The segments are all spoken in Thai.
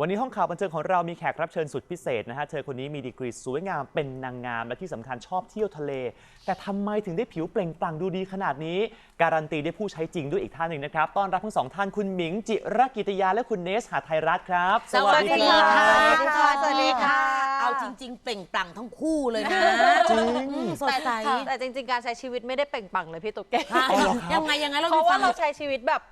วันนี้ห้องข่าวบันเทิงของเรามีแขกรับเชิญสุดพิเศษนะฮะ เธอคนนี้มีดีกรีสวยงามเป็นนางงาม และที่สำคัญชอบเที่ยวทะเล แต่ทำไมถึงได้ผิวเปล่งปลั่งดูดีขนาดนี้ การันตีด้วยผู้ใช้จริงด้วยอีกท่านหนึ่งนะครับ ต้อนรับทั้งสองท่านคุณหมิง จิรกิติยาและคุณเนสหาไทยรัฐครับ สวัสดีค่ะสวัสดีค่ะ สวัสดีค่ะ เอาจริง ๆ เปล่งปลั่งทั้งคู่เลยนะจริงอืมสดใสแต่จริง ๆ การใช้ชีวิตไม่ได้เปล่งปลั่งเลยพี่ตุ๊กแกค่ะเอาเหรอครับยังไงยังไงเราเพราะว่าฟังเราใช้ชีวิตแบบ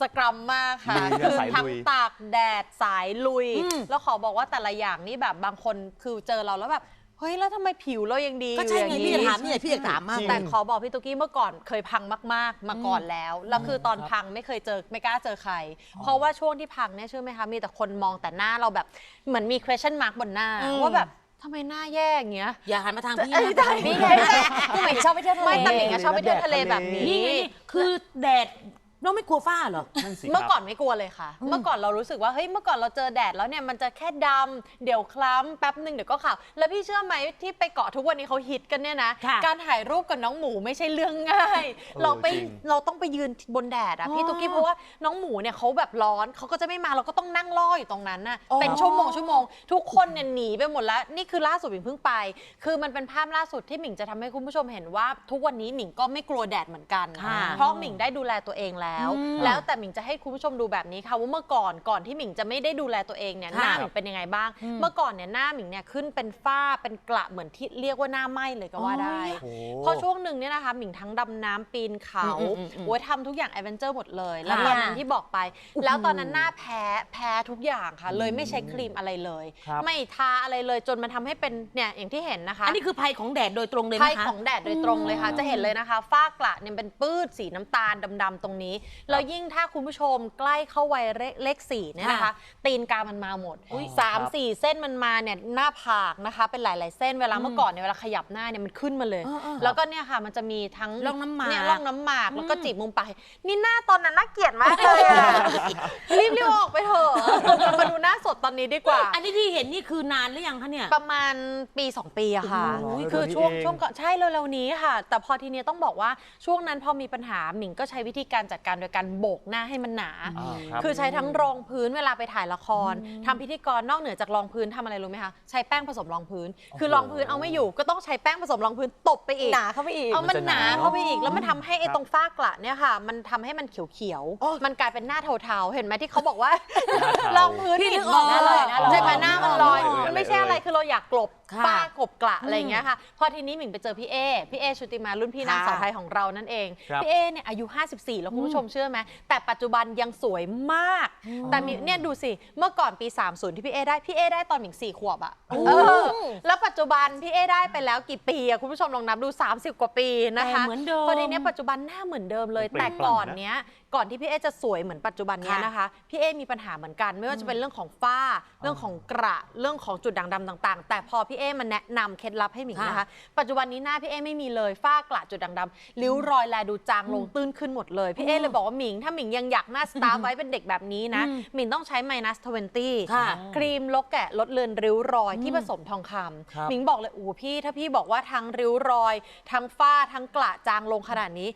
สกรัมมากค่ะลุยอะคือสายลุย ทั้งตากแดดสายลุย อืม แล้วขอบอกว่าแต่ละอย่างนี่แบบบางคนคือเจอเราแล้วแบบ เฮ้ย แล้วทำไมผิวเรายังดีอก็ยู่ใช่อย่างไงนี้พี่จะถามนี่ไงพี่อยากถามมาก จริง แต่ขอบอกพี่ตุ๊กกี้เมื่อก่อนเคยพังมาก ๆ มาก่อนแล้ว แล้วคือตอนพังไม่เคยเจอไม่กล้าเจอใคร เพราะว่าช่วงที่พังเนี่ยเชื่อไหมคะมีแต่คนมองแต่หน้าเราแบบเหมือนมี question mark บนหน้าอืม ว่าแบบทำไมหน้าแย่อย่างเงี้ย อย่าหันมาทางพี่เอ้ยนะได้พี่ไงพี่หมิงชอบไปเที่ยวทะเล ไม่แต่หมิงอะชอบไปเที่ยวทะเลแบบนี้ นี่ไงนี่คือแดด เราไม่กลัวฝ้าเหรอ นั่นสิเมื่อครับก่อนไม่กลัวเลยค่ะ เมื่อก่อนเรารู้สึกว่าเฮ้ยเมื่อก่อนเราเจอแดดแล้วเนี่ยมันจะแค่ดำเดี๋ยวคล้ำแป๊บหนึ่งเดี๋ยวก็ขาวแล้วพี่เชื่อไหมที่ไปเกาะทุกวันนี้เขาฮิตกันเนี่ยนะค่ะการถ่ายรูปกับน้องหมูไม่ใช่เรื่องง่ายเออเราไปจริง เราต้องไปยืนบนแดดอะอ๋อพี่ตุ๊กกี้เพราะว่าน้องหมูเนี่ยเขาแบบร้อนเขาก็จะไม่มาเราก็ต้องนั่งรออยู่ตรงนั้นน่ะอ๋อ เป็นชั่วโมงชั่วโมงทุกคนเนี่ยหนีไปหมดแล้วนี่คือล่าสุดหมิงเพิ่งไป คือมันเป็นภาพล่าสุดที่หมิงจะทำให้คุณผู้ชมเห็นว่า ทุกวันนี้หมิงก็ไม่กลัวแดดเหมือนกัน ค่ะ เพราะหมิงได้ดูแลตัวเองแล้วอืมแล้วแต่หมิงจะให้คุณผู้ชมดูแบบนี้ค่ะว่าเมื่อก่อนก่อนที่หมิงจะไม่ได้ดูแลตัวเองเนี่ยค่ะหน้าหมิงเป็นยังไงบ้างอืมเมื่อก่อนเนี่ยหน้าหมิงเนี่ยขึ้นเป็นฝ้าเป็นกระเหมือนที่เรียกว่าหน้าไหม้เลยก็ว่าได้โอ้เพราะช่วงหนึ่งเนี่ยนะคะหมิงทั้งดำน้ำปีนเขาอืมอืมอืมโอ้ยทำทุกอย่างแอดเวนเจอร์หมดเลยแล้วค่ะตอนนั้นที่บอกไปโอ้โหแล้วตอนนั้นหน้าแพ้แพ้ทุกอย่างค่ะ เลยไม่ใช้ครีมอะไรเลยครับไม่ทาอะไรเลยจนมันทำให้เป็นเนี่ยอย่างที่เห็นนะคะ อันนี้คือภัยของแดดโดยตรงเลยไพ่นะคะของแดดโดยตรงเลยค่ะ จะเห็นเลยนะคะฝ้ากระเนี่ยเป็นปื้ดสีน้ำตาลดำๆตรงนี้แล้วยิ่งถ้าคุณผู้ชมใกล้เข้าวัยเลขสี่เนี่ยนะคะค่ะตีนกามันมาหมดอุ๊ยสามครับสี่เส้นมันมาเนี่ยหน้าผากนะคะ เป็นหลาย ๆ เส้นเวลาเมื่อก่อนเนี่ยเวลาขยับหน้าเนี่ยมันขึ้นมาเลยเออเออแล้วก็เนี่ยค่ะมันจะมีทั้งร่องน้ำหมากเนี่ยร่องน้ำหมากแล้วก็อืมจีบมุมปากนี่หน้าตอนนั้นน่าเกลียดมากเลยอะรีบรีบออกไปเถอะมาดูหน้าสดตอนนี้ดีกว่า อันนี้ที่เห็นนี่คือนานหรือยังคะเนี่ยประมาณปี 2 ปีอะค่ะโอ้โหคือเร็วๆนี้ช่วงเองช่วงก่อนใช่เร็วๆนี้ค่ะ แต่พอทีเนี้ยต้องบอกว่าช่วงนั้นพอมีปัญหาหมิงก็ใช้วิธีการจัดการโดยการโบกหน้าให้มันหนา อ่าครับ คือใช้ทั้งรองพื้นเวลาไปถ่ายละครทำพิธีกรนอกเหนือจากรองพื้นทำอะไรรู้ไหมคะใช้แป้งผสมรองพื้น คือรองพื้นเอาไม่อยู่ก็ต้องใช้แป้งผสมรองพื้นตบไปอีก หนาเข้าไปอีก เอามันมันจะหหนานาเข้าไปอีกแล้วมันทำให้ไอ้ครับตรงฝ้ากระเนี่ยค่ะ มันทำให้มันเขียวโอ้ๆมันกลายเป็นหน้าเทาๆเห็นไหมที่เขาบอกว่าหน้าเทารองพื้นพี่นึกมออกหน้าลอยหน้าลอยใช่ไหมหน้ามันลอยเออมันไม่ใช่อะไรคือเราอยากกลบค่ะฝ้ากบกระอะไรอย่างเงี้ยค่ะ พอทีนี้หมิงไปเจอพี่เอพี่เอชุติมารุ่นพี่นางค่ะสาวไทยของเรานั่นเองครับ พี่เอเนี่ยอายุ 54 แล้วคุณผู้ชมเชื่อไหมแต่ปัจจุบันยังสวยมาก แต่มีเนี่ยดูสิเมื่อก่อนปี 30 ที่พี่เอได้พี่เอได้ตอนหมิง4ขวบอะเออแล้วปัจจุบันพี่เอได้ไปแล้วกี่ปีอะคุณผู้ชมลองนับดู 30 กว่าปีนะคะแต่เหมือนเดิมพอทีเนี้ยปัจจุบันหน้าเหมือนเดิมเลยเปล่แต่งปลั่งก่อนนะเนี้ย ก่อนที่พี่เอจะสวยเหมือนปัจจุบันเนี้ยค่ะนะคะพี่เอมีปัญหาเหมือนกัน ไม่ว่าจะเป็นเรื่องของฝ้า เรื่องของกระเรื่องของจุดด่างดำต่าง ๆ แต่พอพี่เอมาแนะนำเคล็ดลับให้หมิงนะคะ ปัจจุบันนี้หน้าพี่เอไม่มีเลยฝ้ากระจุดด่างดำริ้วรอยแลดูจางลงตื้นขึ้นหมดเลยพี่เอเลยบอกว่าหมิง ถ้าหมิงยังอยากหน้าสตาร์ฟไว้เป็นเด็กแบบนี้นะอืมหมิงต้องใช้ minus 20ค่ะครีมลดแกะลดเลือนริ้วรอยที่ผสมทองคครับำหมิงบอกเลยโอ้โหพี่ถ้าพี่บอกว่าทั้งริ้วรอย ทั้งฝ้าทั้งกระจางลงขนาดนี้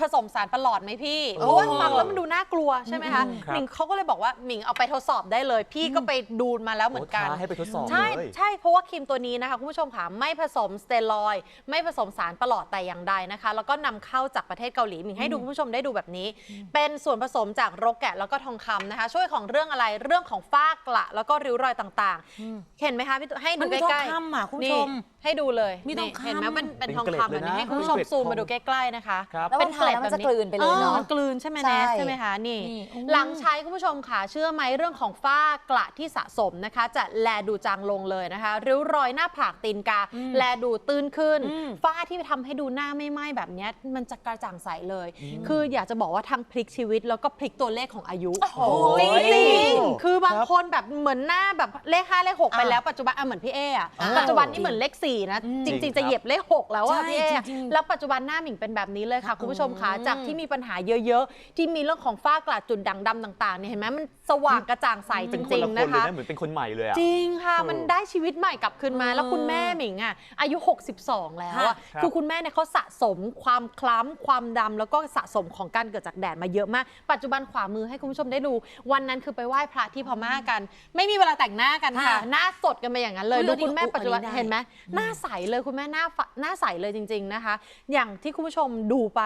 ผสมสารประหลอดไหมพี่โอ้เพราะว่าฟังแล้วมันดูน่ากลัวใช่ไหมคะอืมครับหมิงเขาก็เลยบอกว่าหมิงเอาไปทดสอบได้เลย พี่ก็ไปดูมาแล้วเหมือนกันโท้าให้ไปทดสอบใช่เลยใช่เพราะว่าครีมตัวนี้นะคะคุณผู้ชมค่ะไม่ผสมสเตียรอยด์ไม่ผสมสารประหลอดแต่อย่างใดนะคะ แล้วก็นำเข้าจากประเทศเกาหลีหมิงให้ดูคุณผู้ชมได้ดูแบบนี้ เป็นส่วนผสมจากโรกแกะแล้วก็ทองคำนะคะ ช่วยของเรื่องอะไรเรื่องของฝ้ากระแล้วก็ริ้วรอยต่างๆ เห็นไหมคะพี่ตุ๊ให้มัดูนมีใกล้ทองคำอะคุณผู้นี่ชมให้ดูเลยมีทองนี่คำเห็นไหมมันเป็นเป็นทองเกล็ดคำแบบเลยนี้นะให้คุณผู้ชมเป็นเกล็ดซูมทองมาดูใกล้ๆนะคะ ครับ แล้วเป็มันทานแล้วมันจะกลืนไปเลยเนาะออกลืนใช่ไหมใช่เนสใช่ไหมคะนี่นี่อืมหลังใช้คุณผู้ชมค่ะ เชื่อไหมเรื่องของฝ้ากระที่สะสมนะคะ จะแลดูจางลงเลยนะคะ ริ้วรอยหน้าผากตีนกาอืมแลดูตื้นขึ้นอืมฝ้าที่ทำให้ดูหน้าไม่ไหม้แบบเนี้ยมันจะกระจ่างใสเลย คืออยากจะบอกว่าทั้งพลิกชีวิตแล้วก็พลิกตัวเลขของอายุโอ้ยจริงๆคือบางครับคนแบบเหมือนหน้าแบบเลขห้าเลขหกไปอะแล้วปัจจุบันอะเหมือนพี่เออะอ้าวปัจจุบันนี่เหมือนเลขสี่นะอืมจจริริงงๆ จะเหยียบเลขหกแล้วอะใช่พี่เออะจริงๆแล้วปัจจุบันหน้าหมิงเป็นแบบนี้เลยค่ะคุณผู้ชมคะจากที่มีปัญหาเยอะๆ ที่มีเรื่องของฝ้ากระจุดด่างดำต่างๆเนี่ยเห็นไหมมันสว่างกระจ่างใสจเป็นคนริงละๆคนนะเลยคะนะเหมือนเป็นคนใหม่เลยอะจริงค่ะเออมันได้ชีวิตใหม่กลับคืนมา แล้วคุณแม่หมิงอะอายุ 62 แล้วอะครับคือคุณแม่เนี่ยเขาสะสมความคล้ำความดำแล้วก็สะสมของการเกิดจากแดดมาเยอะมาก ปัจจุบันขวามือให้คุณผู้ชมได้ดู วันนั้นคือไปไหว้พระที่พม่ากัน ไม่มีเวลาแต่งหน้ากันค่ะค่ะหน้าสดกันไปอย่างนั้นเลยอุ๊ยดูแล้วนี่คุณแม่อุ๊ยปัจจุบันอันนี้ได้เห็นไหมหน้าใสเลยคุณแม่หน้าฝหน้าใสเลยจริง ๆนะคะ อย่างที่คุณผู้ชมดูไป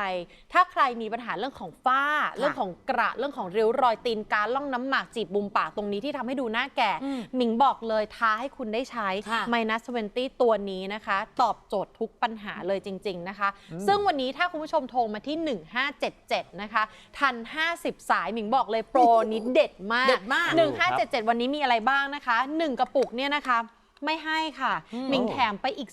ถ้าใครมีปัญหาเรื่องของฝ้า เรื่องของกระเรื่องของริ้วรอยตีนการล่องน้ำหมากจีบบุมปากตรงนี้ที่ทำให้ดูหน้าแก่อืมหมิงบอกเลยท้าให้คุณได้ใช้ค่ะ Minus 20ตัวนี้นะคะ ตอบโจทย์ทุกปัญหาเลยจริง ๆนะคะ ซึ่งวันนี้ถ้าคุณผู้ชมโทรมาที่ 1577 นะคะ ทัน 50 สายหมิงบอกเลยโปรนี้เด็ดมาก เด็ดมาก 1577 วันนี้มีอะไรบ้างนะคะ 1 กระปุกเนี่ยนะคะ ไม่ให้ค่ะอืมหมิงแถมไปอีก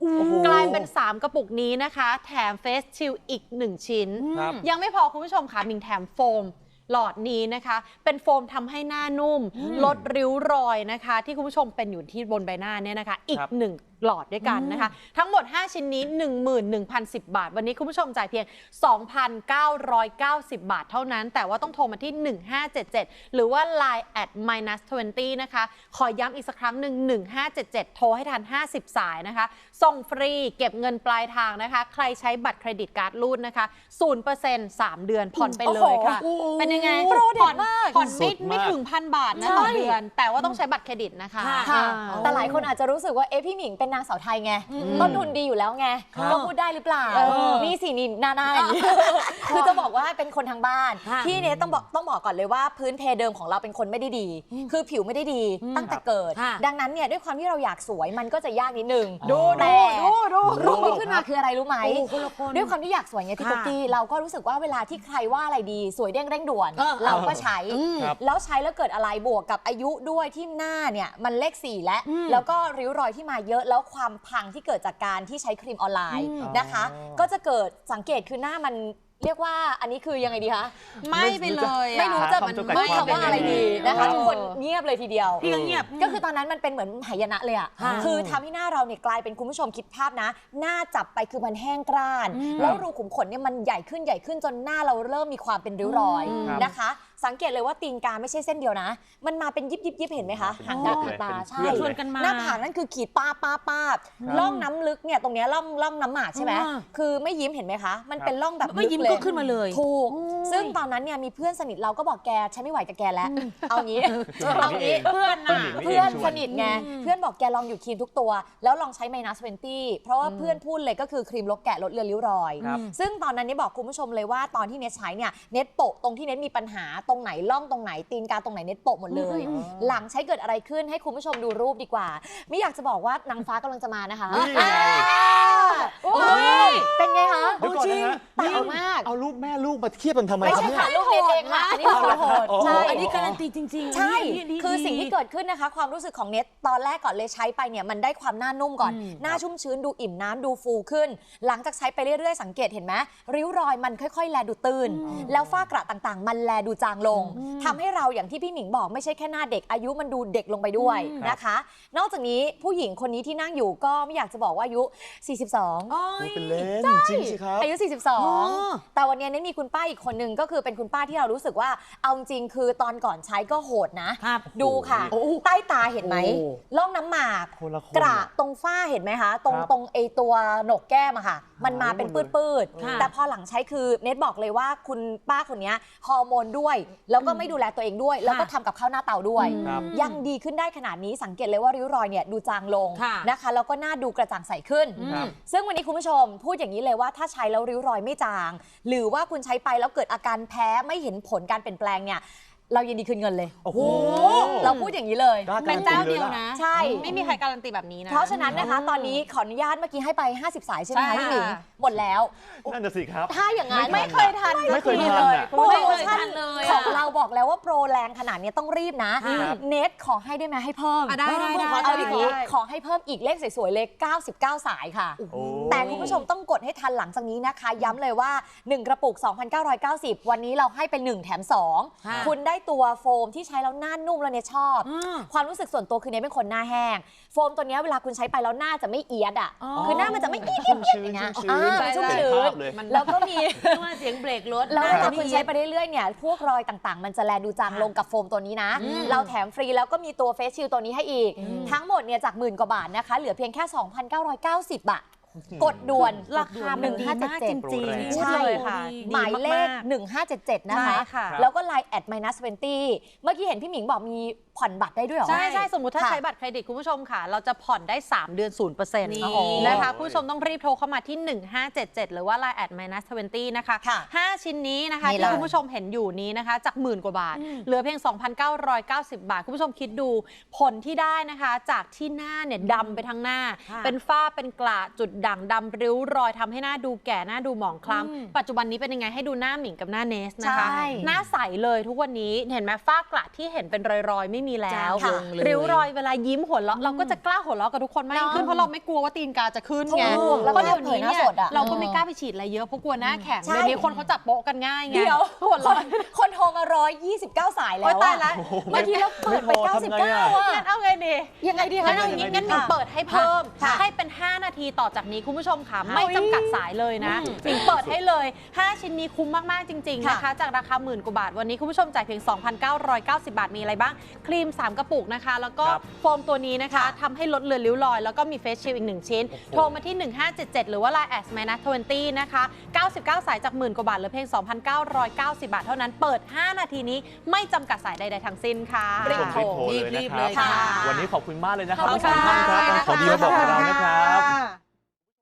โอ้โห2กลายเป็น 3 กระปุกนี้นะคะ แถมเฟสชิลอีก 1 ชิ้น ครับยังไม่พอคุณผู้ชมค่ะมิงแถมโฟมหลอดนี้นะคะ เป็นโฟมทำให้หน้านุ่ม ลดริ้วรอยนะคะ ที่คุณผู้ชมเป็นอยู่ที่บนใบหน้าเนี่ยนะคะ อีกครับ หนึ่ง หลอดด้วยกันนะคะ ทั้งหมด 5 ชิ้นนี้ 11,010 บาท วันนี้คุณผู้ชมจ่ายเพียง 2,990 บาทเท่านั้น แต่ว่าต้องโทรมาที่ 1577 หรือว่า Line at minus 20 นะคะ ขอย้ำอีกสักครั้งหนึ่ง1577 โทรให้ทัน 50 สายนะคะ ส่งฟรีเก็บเงินปลายทางนะคะ ใครใช้บัตรเครดิตการ์ดรูดนะคะ 0% 3 เดือนผ่อนไปเลยค่ะโอ้โหเป็นยังไงโปรเด็ดผ่อนมากผ่อนไม่สุดมากไม่ถึงพันบาทนะใช่ต่อเดือน แต่ว่าต้องใช้บัตรเครดิตนะคะค่ะค่ะอ่าแต่หลายคนอาจจะรู้สึกว่าเอ๊ะพี่หมิงเป็นนางสาวไทยไงต้นทุนดีอยู่แล้วไงครับก็พูดได้หรือเปล่าเออนี่สินี่หน้าหน้าอย่างนี้คือจะบอกว่าเป็นคนทางบ้านค่ะที่เนี่ยต้องบอกต้องบอกก่อนเลยว่าพื้นเพเดิมของเราเป็นคนไม่ได้ดี คือผิวไม่ได้ดีตั้งแต่เกิดค่ะดังนั้นเนี่ยด้วยความที่เราอยากสวยมันก็จะยากนิดนึงดูแต่ดูดูดูรูปที่ขึ้นมาคืออะไรรู้ไหมโอ้คนละคนด้วยความที่อยากสวยไงพี่ค่ะตุ๊กกี้เราก็รู้สึกว่าเวลาที่ใครว่าอะไรดีสวยเด้งเร่งด่วนเออเราก็ใช้อืมครับแล้วใช้แล้วเกิดอะไรบวกกับอายุด้วยที่หน้าเนี่ยมันเลขสี่แล้วอืมแล้วก็ริ้วรอยที่มาเยอะแล้วความพังที่เกิดจากการที่ใช้ครีมออนไลน์อืมนะคะอ๋อก็จะเกิดสังเกตคือหน้ามันเรียกว่าอันนี้คือยังไงดีคะ ไม่ไปเลยอะไม่รู้จะหาคำจำกัดพูดคำว่าอะไรดีนะครัคะบทุกคนเงียบเลยทีเดียวพี่ก็เงียบก็คือตอนนั้นมันเป็นเหมือนหายนะเลยอะค่ะคือทำให้หน้าเราเนี่ยกลายเป็นคุณผู้ชมคิดภาพนะ หน้าจับไปคือมันแห้งกร้านอืมแล้วรูขุมขนเนี่ยมันใหญ่ขึ้นใหญ่ขึ้นจนหน้าเราเริ่มมีความเป็นริ้วรอยอืมครับนะคะ สังเกตเลยว่าตีนกาไม่ใช่เส้นเดียวนะ มันมาเป็นยิบยิบยิบเห็นไหมคะเป็นหางเพื่ตาอนเลยตาเป็นใช่เพื่อนชเลวนยกันมาหน้าผากนั่นคือขีดป้าป้าป้าบครับล่องน้ำลึกเนี่ยตรงเนี้ยล่องล่องน้ำหมากใช่ไหมอ่าคือไม่ยิ้มเห็นไหมคะ มันเป็นล่องแบบไม่ยิ้มลึก็เลขึ้นมาเลยถูกโอ้ยซึ่งตอนนั้นเนี่ยมีเพื่อนสนิทเราก็บอกแกฉันไม่ไหวกับแกแล้ว เอางี้เอานี่เองี้งเพื่อนน่ะผู้หญิงเพื่อนชวสนิทไงเพื่อนบอกแกลองอยู่ครีมทุกตัว แล้วลองใช้ minus 20เพราะว่าเพื่อนพูดเลยก็คือครีมลดแกะลดเลือนริ้วรอยครับซึ่งตอนนั้นเนี่ยบอกคุณผู้ชมเลยว่าตอนที่เน็ตใช้เนี่ยเน็ตโปะตรงที่เน็ตมีปัญหาตรงไหนล่องตรงไหนตีนกาตรงไหนเน็ตโปะหมดเลย อืม หลังใช้เกิดอะไรขึ้นให้คุณผู้ชมดูรูปดีกว่าไม่อยากจะบอกว่านางฟ้ากำลังจะมานะคะนี่ไงโอ้ยเป็นไงคะเดี๋ยวก่อนนะฮะต่างมาก เอารูปแม่ลูกมาเทียบกันทำไมไม่ครับใช่เนี่ย ค่ะลูกเน็ตเองค่ะอันนี้คือคนโหดอ๋อใช่ อันนี้การันตีจริงๆใช่ดีดีคือดีสิ่งที่เกิดขึ้นนะคะ ความรู้สึกของเน็ตตอนแรกก่อนเลยใช้ไปเนี่ยมันได้ความหน้านุ่มก่อน อืม หน้าชุ่มชื้นดูอิ่มน้ำดูฟูขึ้น หลังจากใช้ไปเรื่อยๆ สังเกตเห็นไหมริ้วรอยมันค่อยๆ แลดูตื้น แล้วฝ้ากระต่างๆ มันแลดูจางลงทำให้เราอย่างที่พี่หมิงบอกไม่ใช่แค่หน้าเด็กอายุมันดูเด็กลงไปด้วยอืมนะคะ นอกจากนี้ผู้หญิงคนนี้ที่นั่งอยู่ก็ไม่อยากจะบอกว่าอายุ 42โอ้โอ้ยยเป็นเล่นจริงสิครับ อายุ 42 แต่วันนี้เนี่ยมีคุณป้าอีกคนนึงก็คือเป็นคุณป้าที่เรารู้สึกว่า เอาจริงๆคือตอนก่อนใช้ก็โหดนะ ครับดูค่ะ โอ้โหใต้ตาเห็นไหมโอ้ล่องน้ำหมาก คนละคนกระตรงฝ้าเห็นไหมคะ ตรงครับตรงไอตัวโหนกแก้มอะค่ะ มันมาเป็นหายหมดเลยปืดค่ะๆแต่พอหลังใช้คือเน็ตบอกเลยว่าคุณป้าคนนี้ฮอร์โมนด้วยแล้วก็ไม่ดูแลตัวเองด้วย แล้วก็ทำกับข้าวหน้าเตาด้วย ครับยังดีขึ้นได้ขนาดนี้สังเกตเลยว่าริ้วรอยเนี่ยดูจางลงค่ะนะคะแล้วก็หน้าดูกระจ่างใสขึ้น ครับ ซึ่งวันนี้คุณผู้ชมพูดอย่างนี้เลยว่าถ้าใช้แล้วริ้วรอยไม่จาง หรือว่าคุณใช้ไปแล้วเกิดอาการแพ้ไม่เห็นผลการเปลี่ยนแปลงเนี่ย เรายินดีคืนเงินเลย โอ้โห เราพูดอย่างนี้เลย กล้าเป็นเจ้าเดียวนะใช่ ไม่มีใครการันตีแบบนี้นะ เพราะฉะนั้นนะคะ ตอนนี้ขออนุญาตเมื่อกี้ให้ไป 50 สายใช่ไหมใช่คะค่ะพี่หมิงหมดแล้ว นั่นน่ะสิครับ ถ้าอย่างนั้นไม่เคยทันไม่เคยสักทีทันเลยอะคุณผู้ชไม่มเคยทันเลยขอะองเราบอกแล้วว่าโปรแรงขนาดนี้ต้องรีบนะ ครับเน็ตขอให้ได้ไหมให้เพิ่มอะได้ได้ได้เอาอย่างนี้ได้ ขอให้เพิ่มอีกเลขสวยๆเลย99 สายค่ะ โอ้ แต่คุณผู้ชมต้องกดให้ทันหลังจากนี้นะคะ ย้ำเลยว่า 1 กระปุก 2,990 วันนี้เราให้เป็น 1 แถม ค่ะ 2 คุณได้ตัวโฟมที่ใช้แล้วหน้านุ่มแล้วเนี่ยชอบ อืม ความรู้สึกส่วนตัวคือเนี่ยเป็นคนหน้าแห้ง โฟมตัวเนี้ยเวลาคุณใช้ไปแล้วหน้าจะไม่เอียดอะอ๋อ คือหน้ามันจะไม่เอียดชุ่มชื้นอย่างเงี้ยชุ่มชื้นอ่าชุ่มเห็นชื้ภานพเลยแล้วก็มีเรียกว่าเสียงเบรกรถแล้วเวลาคุณใช้ไปไปเรื่อยๆเนี่ย พวกรอยต่างๆ มันจะแลดูจางลงกับโฟมตัวนี้นะอืมเราแถมฟรีแล้วก็มีตัวเฟสชิลตัวนี้ให้อีกอืมทั้งหมดเนี่ยจากหมื่นกว่าบาทนะคะ เหลือเพียงแค่ 2,990 บาท กดด่วนราคามันดีมากจโปรริงแรงๆใช่พูดเลยค่ะหมายเลขดีมาก1577 นะใช่คะค่ะแล้วก็ Line at minus 20เมื่อกี้เห็นพี่หมิงบอกมีผ่อนบัตรได้ด้วยเหรอ ใช่ใช่สมมติถ้าค่ะใช้บัตรเครดิตคุณผู้ชมค่ะ เราจะผ่อนได้ 3 เดือน0%นี่นะคะ คุณผู้ชมต้องรีบโทรเข้ามาที่ 1577 หรือว่า Line at minus 20นะคะค่ะ5 ชิ้นนี้นะคะนี่เลยที่คุณผู้ชมเห็นอยู่นี้นะคะ จากหมื่นกว่าบาท เหลือเพียง 2,990 บาท คุณผู้ชมคิดดูผลที่ได้นะคะ จากที่หน้าเนี่ยดำไปทั้งหน้าค่ะเป็นฝ้าเป็นกระจุดด่างดำริ้วรอยทำให้หน้าดูแก่หน้าดูหมองคล้ำปัจจุบันนี้เป็นยังไงให้ดูหน้าหมิงกับหน้าเนสนะคะใช่หน้าใสเลยทุกวันนี้เห็นไหมฝ้ากระที่เห็นเป็นรอยๆ ไม่มีแล้วจางลงเลยริ้วรอยเวลายิ้มหัวเราะเราก็จะกล้าหัวเราะกับทุกคนมากยิ่งขึ้นเนอะเพราะเราไม่กลัวว่าตีนกาจะขึ้นไงถูกแล้วเพราะเดี๋ยวเผยนี้หน้าเนี่ยสดอะเราก็ไม่กล้าไปฉีดอะไรเยอะเพราะกลัวหน้าแข็งใช่เดี๋ยวนี้คนเขาจับโป๊ะกันง่ายไงเดี๋ยวหัวคเราะนคนโทรมา129สายแล้วโอ๊ยตายอะละเมื่อกี้เราเปิดไปไม่พอทำไงอะ99อะงั้นเอาไงดียังไงดีคะงั้นเอาอย่างนี้งั้นหมิงค่ะเปิดให้เพิ่มค่ะให้เป็น 5 นาทีต่อจากนี้คุณผู้ชมค่ะค่ะ ไม่จำกัดสายเลยนะหมิงเปิดให้เลย 5 ชิ้นนี้คุ้มมาก ๆ จริงๆค่ะนะคะ จากราคาหมื่นกว่าบาท วันนี้คุณผู้ชมจ่ายเพียง 2,990 บาท มีอะไรบ้าง ครีม 3 กระปุกนะคะ แล้วก็ครับโฟมตัวนี้นะคะทำให้ลดเลือนริ้วรอย แล้วก็มีเฟสชิลอีก 1 ชิ้นโอ้โหโทรมาที่ 1577 หรือว่า Line at minus 20นะคะ 99 สายจากหมื่นกว่าบาทเหลือเพียง 2,990 บาท เท่านั้นเปิด 5 นาทีนี้ไม่จำกัดสายใด ๆ ทั้งสิ้นค่ะรีบโทรเลยรีนะบคๆรับเลยค่ะวันนี้ขอบคุณมากเลยนะครับขอบทั้งคุสองณท่านครับค่ะขอดีมาบอกกับเรานะครับค่ะ